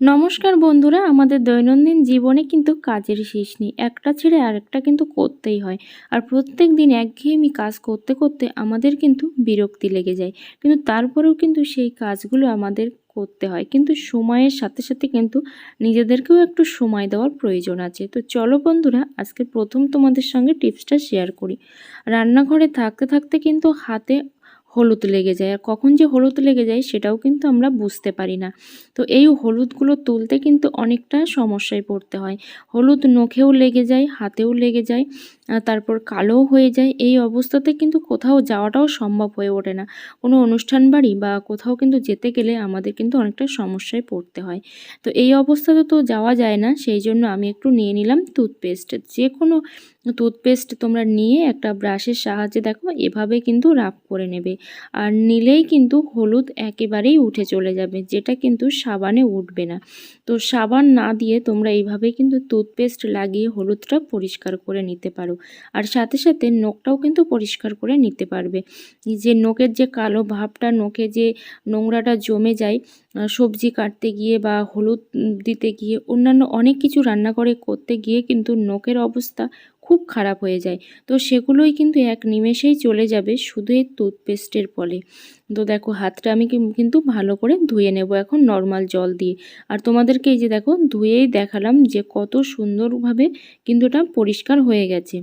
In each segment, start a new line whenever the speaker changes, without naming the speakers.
নমস্কার বন্ধুরা, আমাদের দৈনন্দিন জীবনে কিন্তু কাজের শেষ নেই। একটা ছেড়ে আরেকটা কিন্তু করতেই হয়। আর প্রত্যেক দিন একঘেয়েমি কাজ করতে করতে আমাদের কিন্তু বিরক্তি লেগে যায়। কিন্তু তারপরেও কিন্তু সেই কাজগুলো আমাদের করতে হয়। কিন্তু সময়ের সাথে সাথে কিন্তু নিজেদেরকেও একটু সময় দেওয়ার প্রয়োজন আছে। তো চলো বন্ধুরা, আজকে প্রথম তোমাদের সঙ্গে টিপসটা শেয়ার করি। রান্নাঘরে থাকতে থাকতে কিন্তু হাতে হলুদ লেগে যায়। আর কখন যে হলুদ লেগে যায় সেটাও কিন্তু আমরা বুঝতে পারি না। তো এই হলুদগুলো তুলতে কিন্তু অনেকটা সমস্যায় পড়তে হয়। হলুদ নখেও লেগে যায়, হাতেও লেগে যায় তারপর কালোও হয়ে যায়। এই অবস্থাতে কিন্তু কোথাও যাওয়াটাও সম্ভব হয়ে ওঠে না। কোনো অনুষ্ঠান বাড়ি বা কোথাও কিন্তু যেতে গেলে আমাদের কিন্তু অনেকটা সমস্যায় পড়তে হয়। তো এই অবস্থাতে তো যাওয়া যায় না, সেই জন্য আমি একটু নিয়ে নিলাম টুথপেস্ট যে কোনো টুথপেস্ট তোমরা নিয়ে একটা ব্রাশের সাহায্যে দেখো, এভাবে কিন্তু রাব করে নেবে। আর নিলেই কিন্তু হলুদ একেবারেই উঠে চলে যাবে, যেটা কিন্তু সাবানে উঠবে না। তো সাবান না দিয়ে তোমরা এইভাবে কিন্তু টুথপেস্ট লাগিয়ে হলুদটা পরিষ্কার করে নিতে পারো। আর সাথে সাথে নখটাও কিন্তু পরিষ্কার করে নিতে পারবে। যে নখের যে কালো ভাবটা, নখে যে নোংরাটা জমে যায় সবজি কাটতে গিয়ে বা হলুদ দিতে গিয়ে, অন্যান্য অনেক কিছু রান্না করে করতে গিয়ে কিন্তু নখের অবস্থা খুব খারাপ হয়ে যায়। তো সেগুলোই কিন্তু এক নিমেষেই চলে যাবে শুধু এই টুথপেস্টের ফলে। তো দেখো হাতটা আমি কিন- কিন্তু ভালো করে ধুয়ে নেব এখন নর্মাল জল দিয়ে। আর তোমাদেরকে এই যে দেখো ধুয়েই দেখালাম যে কত সুন্দরভাবে কিন্তু এটা পরিষ্কার হয়ে গেছে।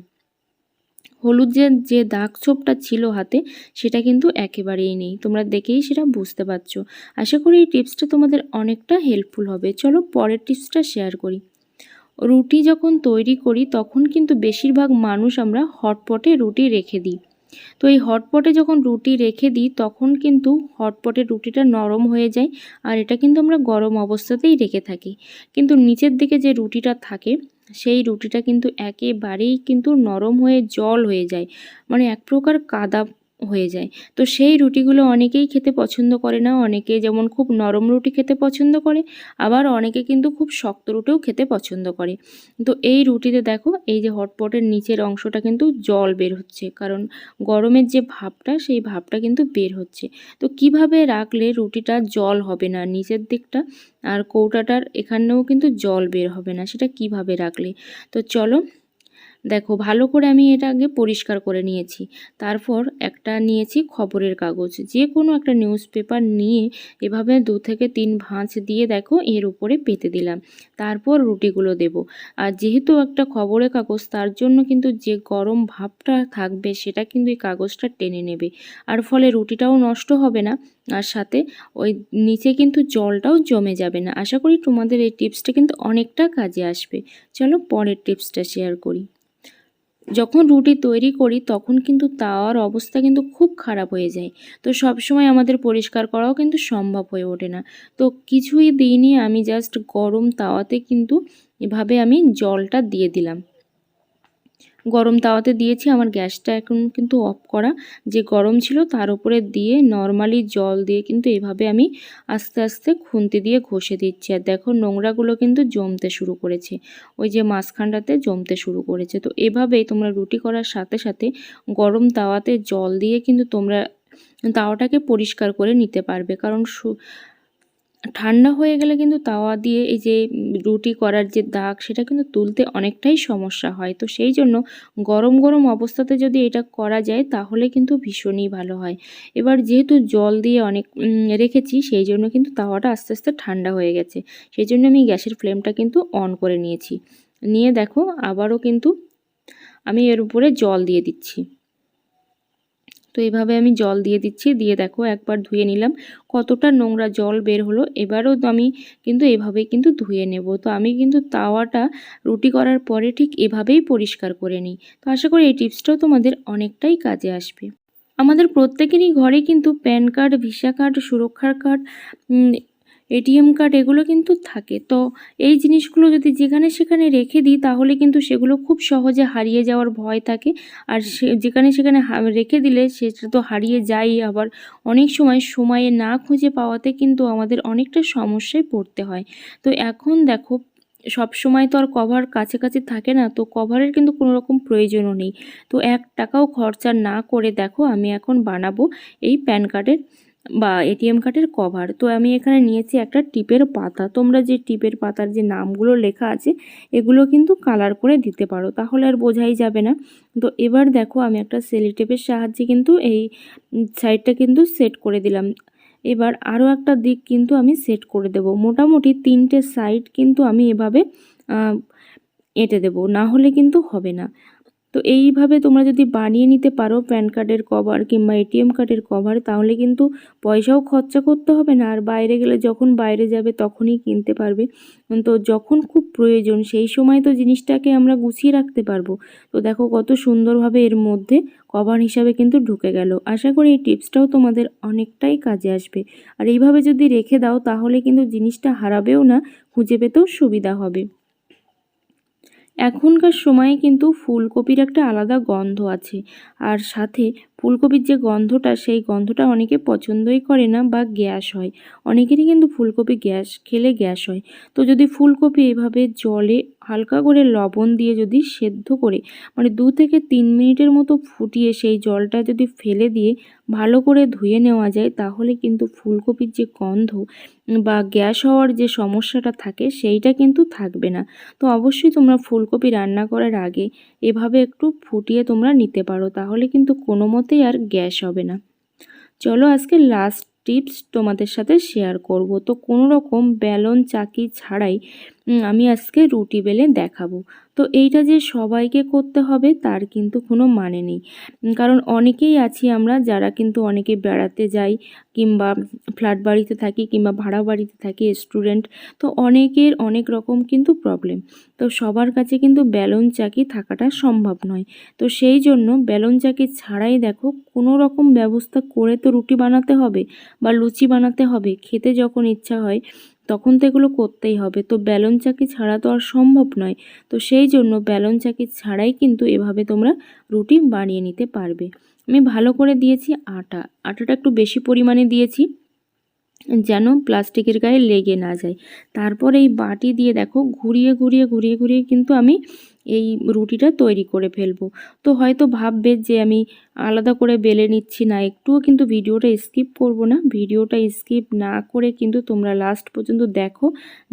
হলুদ যে যে দাগ ছোপটা ছিল হাতে সেটা কিন্তু একেবারেই নেই। তোমরা দেখেই সেটা বুঝতে পারছ। আশা করি এই টিপসটা তোমাদের অনেকটা হেল্পফুল হবে। চলো পরের টিপসটা শেয়ার করি। রুটি যখন তৈরি করি, তখন কিন্তু বেশিরভাগ মানুষ আমরা হটপটে রুটি রেখে দিই। তো এই হটপটে যখন রুটি রেখে দিই, তখন কিন্তু হটপটে রুটিটা নরম হয়ে যায় আর এটা কিন্তু আমরা গরম অবস্থাতেই রেখে থাকি। কিন্তু নিচের দিকে যে রুটিটা থাকে, সেই রুটিটা কিন্তু একেবারেই কিন্তু নরম হয়ে জল হয়ে যায়। মানে এক প্রকার কাদা হয়ে যায়। তো সেই রুটিগুলো অনেকেই খেতে পছন্দ করে না, অনেকে যেমন খুব নরম রুটি খেতে পছন্দ করে, আবার অনেকে কিন্তু খুব শক্ত রুটিও খেতে পছন্দ করে। তো এই রুটিতে দেখো, এই যে হটপটের নিচের অংশটা কিন্তু জল বের হচ্ছে, কারণ গরমের যে ভাবটা, সেই ভাবটা কিন্তু বের হচ্ছে। তো কীভাবে রাখলে রুটিটা জল হবে না নিচের দিকটা, আর কৌটাটার এখানেও কিন্তু জল বের হবে না, সেটা কীভাবে রাখলে? তো চলো দেখো, ভালো করে আমি এটা আগে পরিষ্কার করে নিয়েছি। তারপর একটা নিয়েছি খবরের কাগজ। যে কোনো একটা নিউজ পেপার নিয়ে এভাবে দু থেকে তিন ভাঁজ দিয়ে দেখো এর উপরে পেতে দিলাম। তারপর রুটিগুলো দেব। আর যেহেতু একটা খবরের কাগজ, তার জন্য কিন্তু যে গরম ভাবটা থাকবে, সেটা কিন্তু এই কাগজটা টেনে নেবে। আর ফলে রুটিটাও নষ্ট হবে না। আর সাথে ওই নিচে কিন্তু জলটাও জমে যাবে না। আশা করি তোমাদের এই টিপসটা কিন্তু অনেকটা কাজে আসবে। চলো পরের টিপসটা শেয়ার করি। যখন রুটি তৈরি করি, তখন কিন্তু তাওয়ার অবস্থা কিন্তু খুব খারাপ হয়ে যায়। তো সব সময় আমাদের পরিষ্কার করাও কিন্তু সম্ভব হয়ে ওঠে না। তো কিছুই দিইনি, আমি জাস্ট গরম তাওয়াতে কিন্তু এভাবে আমি জলটা দিয়ে দিলাম। গরম তাওয়াতে দিয়েছি, আমার গ্যাসটা এখন কিন্তু অফ করা। যে গরম ছিল তার উপরে দিয়ে নর্মালি জল দিয়ে কিন্তু এভাবে আমি আস্তে আস্তে খুন্তি দিয়ে ঘষে দিচ্ছি। আর দেখো নোংরাগুলো কিন্তু জমতে শুরু করেছে, ওই যে মাঝখানটাতে জমতে শুরু করেছে। তো এভাবেই তোমরা রুটি করার সাথে সাথে গরম তাওয়াতে জল দিয়ে কিন্তু তোমরা তাওয়াটাকে পরিষ্কার করে নিতে পারবে। কারণ ঠান্ডা হয়ে গেলে কিন্তু তাওয়া দিয়ে এই যে রুটি করার যে দাগ, সেটা কিন্তু তুলতে অনেকটাই সমস্যা হয়। তো সেই জন্য গরম গরম অবস্থাতে যদি এটা করা যায়, তাহলে কিন্তু ভীষণই ভালো হয়। এবার যেহেতু জল দিয়ে অনেক রেখেছি, সেই জন্য কিন্তু তাওয়াটা আস্তে আস্তে ঠান্ডা হয়ে গেছে। সেই জন্য আমি গ্যাসের ফ্লেমটা কিন্তু অন করে নিয়েছি। নিয়ে দেখো, আবারও কিন্তু আমি এর উপরে জল দিয়ে দিচ্ছি। তো এইভাবে আমি জল দিয়ে দিচ্ছি, দিয়ে দেখো একবার ধুয়ে নিলাম। কতটা নোংরা জল বের হলো, এবারও আমি কিন্তু এভাবে কিন্তু ধুয়ে নেব। তো আমি কিন্তু তাওয়াটা রুটি করার পরে ঠিক এভাবেই পরিষ্কার করে নিই। তো আশা করি এই টিপসটাও তোমাদের অনেকটাই কাজে আসবে। আমাদের প্রত্যেকেরই ঘরে কিন্তু প্যান কার্ড, ভিসা কার্ড, সুরক্ষার কার্ড এটিএম কার্ড এগুলো কিন্তু থাকে। তো এই জিনিসগুলো যদি যেখানে সেখানে রেখে দিই, তাহলে কিন্তু সেগুলো খুব সহজে হারিয়ে যাওয়ার ভয় থাকে। আর সে যেখানে সেখানে রেখে দিলে সেটা তো হারিয়ে যায় আবার অনেক সময় সময়ে না খুঁজে পাওয়াতে কিন্তু আমাদের অনেকটা সমস্যায় পড়তে হয়। তো এখন দেখো, সব সময় তো আর কভার কাছে কাছে থাকে না, তো কভারের কিন্তু কোনো রকম প্রয়োজনও নেই। তো এক টাকাও খরচা না করে দেখো, আমি এখন বানাবো এই প্যান কার্ডের বা এটিএম কার্ডের কভার তো আমি এখানে নিয়েছি একটা টিপের পাতা। তোমরা যে টিপের পাতার যে নামগুলো লেখা আছে, এগুলো কিন্তু কালার করে দিতে পারো, তাহলে আর বোঝাই যাবে না। তো এবার দেখো, আমি একটা সেলি টেপের সাহায্যে কিন্তু এই সাইডটা কিন্তু সেট করে দিলাম। এবার আরও একটা দিক কিন্তু আমি সেট করে দেব। মোটামুটি তিনটে সাইড কিন্তু আমি এভাবে এঁটে দেবো। না হলে কিন্তু হবে না। তো এইভাবে তোমরা যদি বানিয়ে নিতে পারো প্যান কার্ডের কভার কিংবা এটিএম কার্ডের কভার, তাহলে কিন্তু পয়সাও খরচা করতে হবে না। আর বাইরে গেলে যখন বাইরে যাবে তখনই কিনতে পারবে। তো যখন খুব প্রয়োজন সেই সময় তো জিনিসটাকে আমরা গুছিয়ে রাখতে পারব। তো দেখো কত সুন্দরভাবে এর মধ্যে কভার হিসাবে কিন্তু ঢুকে গেল। আশা করি এই টিপসটাও তোমাদের অনেকটাই কাজে আসবে। আর এইভাবে যদি রেখে দাও, তাহলে কিন্তু জিনিসটা হারাবেও না, খুঁজে পেতেও সুবিধা হবে। এখনকার সময়ে কিন্তু ফুলকপির একটা আলাদা গন্ধ আছে। আর সাথে ফুলকপির যে গন্ধটা, সেই গন্ধটা অনেকে পছন্দই করে না বা গ্যাস হয়। অনেকেরই কিন্তু ফুলকপি গ্যাস, খেলে গ্যাস হয়। তো যদি ফুলকপি এভাবে জলে হালকা করে লবণ দিয়ে যদি সেদ্ধ করে মানে দু থেকে তিন মিনিটের মতো ফুটিয়ে সেই জলটা যদি ফেলে দিয়ে ভালো করে ধুয়ে নেওয়া যায়, তাহলে কিন্তু ফুলকপির যে গন্ধ বা গ্যাস হওয়ার যে সমস্যাটা থাকে, সেইটা কিন্তু থাকবে না। তো অবশ্যই তোমরা ফুলকপি রান্না করার আগে এভাবে একটু ফুটিয়ে তোমরা নিতে পারো। তাহলে কিন্তু কোনো মতেই আর গ্যাস হবে না। চলো আজকে লাস্ট টিপস তোমাদের সাথে শেয়ার করব। তো কোনো রকম ব্যালন চাকি ছাড়াই আমি আজকে রুটি বেলে দেখাবো। তো এইটা যে সবাইকে করতে হবে, তার কিন্তু কোনো মানে নেই। কারণ অনেকেই আছি আমরা যারা কিন্তু অনেকে বেড়াতে যাই কিংবা ফ্ল্যাট বাড়িতে থাকি কিংবা ভাড়া বাড়িতে থাকি, স্টুডেন্ট, তো অনেকের অনেক রকম কিন্তু প্রবলেম। তো সবার কাছে কিন্তু বেলন চাকি থাকাটা সম্ভব নয়। তো সেই জন্য ব্যালন চাকি ছাড়াই দেখো, কোনো রকম ব্যবস্থা করে তো রুটি বানাতে হবে বা লুচি বানাতে হবে, খেতে যখন ইচ্ছা হয় তখন তো এগুলো করতেই হবে। তো ব্যালন চাকি ছাড়া তো আর সম্ভব নয়। তো সেই জন্য ব্যালন চাকি ছাড়াই কিন্তু এভাবে তোমরা রুটি বানিয়ে নিতে পারবে। আমি ভালো করে দিয়েছি আটা। আটাটা একটু বেশি পরিমাণে দিয়েছি যেন প্লাস্টিকের গায়ে লেগে না যায়। তারপর এই বাটি দিয়ে দেখো, ঘুরিয়ে ঘুরিয়ে ঘুরিয়ে ঘুরিয়ে কিন্তু আমি এই রুটিটা তৈরি করে ফেলব। তো হয়তো ভাববে যে আমি আলাদা করে বেলে নিচ্ছি না, একটুও কিন্তু ভিডিওটা স্কিপ করব না। ভিডিওটা স্কিপ না করে কিন্তু তোমরা লাস্ট পর্যন্ত দেখো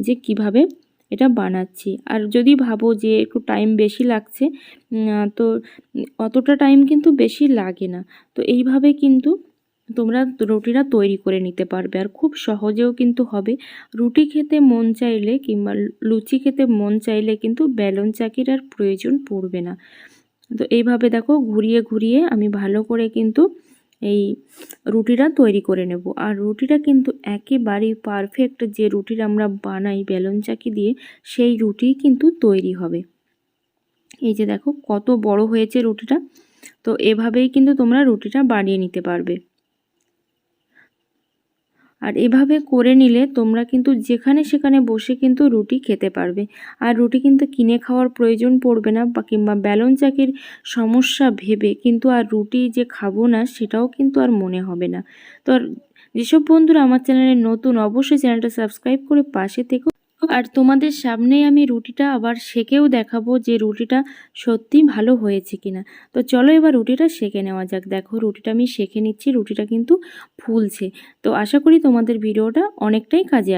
যে কীভাবে এটা বানাচ্ছি। আর যদি ভাবো যে একটু টাইম বেশি লাগছে তো অতটা টাইম কিন্তু বেশি লাগে না। তো এইভাবে কিন্তু তোমরা রুটিটা তৈরি করে নিতে পারবে। আর খুব সহজেও কিন্তু হবে। রুটি খেতে মন চাইলে কিংবা লুচি খেতে মন চাইলে কিন্তু বেলন চাকির আর প্রয়োজন পড়বে না। তো এইভাবে দেখো ঘুরিয়ে ঘুরিয়ে আমি ভালো করে কিন্তু এই রুটিটা তৈরি করে নেব। আর রুটিটা কিন্তু একেবারেই পারফেক্ট যে রুটিটা আমরা বানাই বেলন চাকি দিয়ে, সেই রুটি কিন্তু তৈরি হবে। এই যে দেখো কত বড় হয়েছে রুটিটা। তো এভাবেই কিন্তু তোমরা রুটিটা বানিয়ে নিতে পারবে। আর এভাবে করে নিলে তোমরা কিন্তু যেখানে সেখানে বসে কিন্তু রুটি খেতে পারবে। আর রুটি কিন্তু কিনে খাওয়ার প্রয়োজন পড়বে না বা কিংবা ব্যালন চাকির সমস্যা ভেবে কিন্তু আর রুটি যে খাব না সেটাও কিন্তু আর মনে হবে না। তো যেসব বন্ধুরা আমার চ্যানেলে নতুন অবশ্যই চ্যানেলটা সাবস্ক্রাইব করে পাশে থেকো আর তোমাদের সামনে আমি রুটিটা আবার সেকেও দেখাবো যে রুটিটা সত্যি ভালো হয়েছে কিনা। তো চলো এবার রুটিটা সেকে নেওয়া যাক। দেখো রুটিটা আমি সেকে নিচ্ছি, রুটিটা কিন্তু ফুলছে। তো আশা করি তোমাদের ভিডিওটা অনেকটাই কাজে